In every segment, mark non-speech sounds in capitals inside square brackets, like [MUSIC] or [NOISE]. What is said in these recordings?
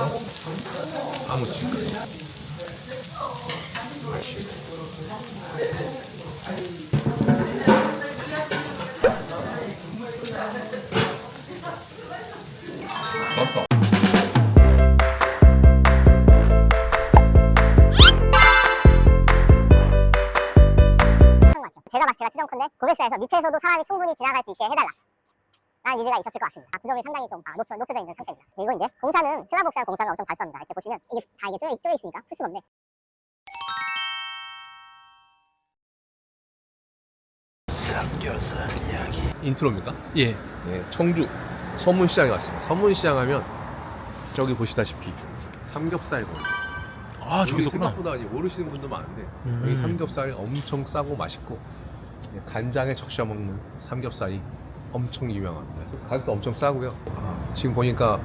아무튼 맛있 맛있어. 제가 봤을 때 추정 컨대 고객사에서 밑에서도 사람이 충분히 지나갈 수 있게 해달라. 라는 니즈가 있었을 것 같습니다. 압구정이 상당히 좀 아, 높여, 높여져 있는 상태입니다. 그리고 이제 공사는 슬라복산 공사가 엄청 발수합니다. 이렇게 보시면 이게 다 이게 쪼여, 쪼여 있으니까 풀 수가 없네. 삼겹살 이야기 인트로입니까? 예. 네, 청주 서문시장에 왔습니다. 서문시장 하면 저기 보시다시피 삼겹살 거리. 아, 저기 여기 있었구나. 생각보다 이제 모르시는 분도 많은데 음. 여기 삼겹살이 엄청 싸고 맛있고 예, 간장에 적셔 먹는 삼겹살이 엄청 유명합니다. 가격도 엄청 싸고요. 아, 지금 보니까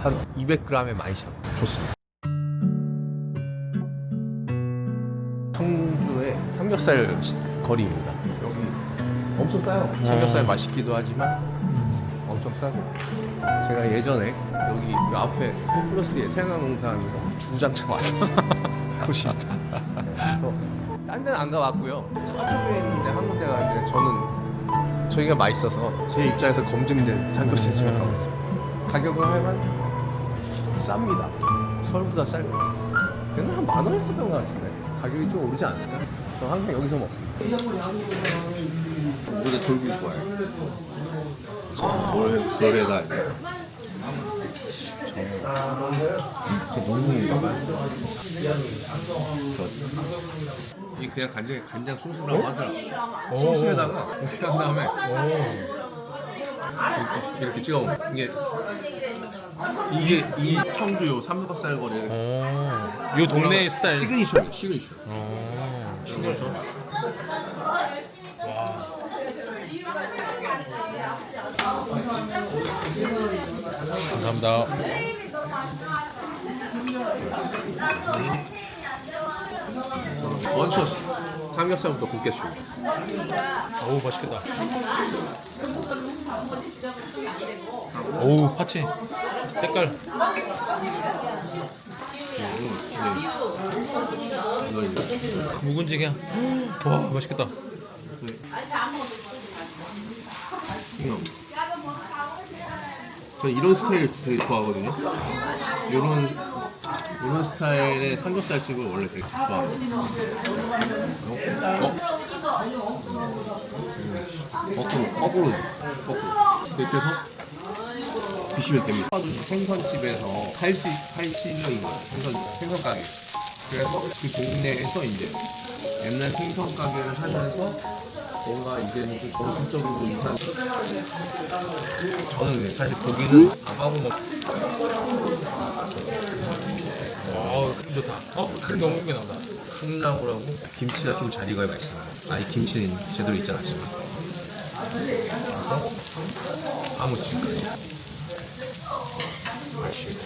한 200g에 12,000원. 좋습니다. 청주의 삼겹살 시- 거리입니다. 여기 엄청 싸요. 삼겹살 맛있기도 하지만 엄청 싸고 제가 예전에 여기 이 앞에 홈플러스에 태양농산이랑 주장창 왔었어요. [LAUGHS] 보십니다. 그래서 딴 데는 안 가봤고요. 저쪽에 있는데 한 군데 가는데 저는 저희가 맛있어서 제 입장에서 검증된 삼겹살 집에 가고 있습니다. 가격은 할만 쌉니다. 서울보다 쌀 거예요. 그냥 한만원 했었던 것 같은데 가격이 좀 오르지 않았을까? 저 항상 여기서 먹습니다. 모두 돌기 좋아요. 저 너무 이 그냥 간장에 간장 소스라고 하더라. 소스에다가 이렇게 한 다음에 이렇게, 이렇게 찍어 먹는 이게 이게 이 청주 요 삼겹살 거리 어. 요 동네 스타일. 시그니처. 어. 시그니처. 감사합니다. 먼저 삼겹살부터 굽겠습니다. 어우, 맛있겠다. 어우, 파채. 색깔. 이거 이제 묵은지게. 와, 맛있겠다. 이거. 저 이런 스타일 되게 좋아하거든요. 이런 이런 스타일의 삼겹살집을 원래 되게 좋아해요. 어? 거꾸로 거꾸로 거꾸로 해서 드시면 됩니다. 생선집에서 팔시 팔시는 거예요. 생선 생선 가게. 그래서 그 동네에서 이제 옛날 생선 가게를 하면서 뭔가 이제는 좀 정신적으로 이상. 저는 사실 고기는 안 하고 먹. 어, 좋다. 어, 너무 예쁘게 나온다. 콩나물하고 김치가 좀 잘 익어야 맛있어요. 아이 김치는 제대로 익지 않았지만. 그래서 아무튼 맛있어. 맛있어.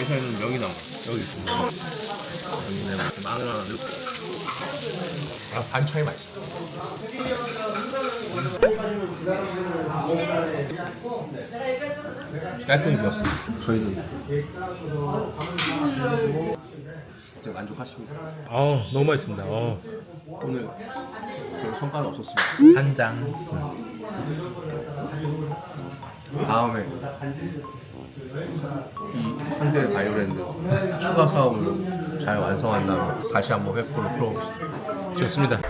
여기서는 명이나물 여기 있습니다. 여기는 마늘 하나 넣고. 아 반찬이 맛있어. 깔끔히 비었습니다. 저희는 이제 만족하십니까? 아우, 너무 맛있습니다. 어. 오늘 별 성과는 없었습니다. 한 장. 다음에 이 현대 바이오랜드 추가 사업을 잘 완성한다면 다시 한번 회포를 풀어봅시다. 좋습니다.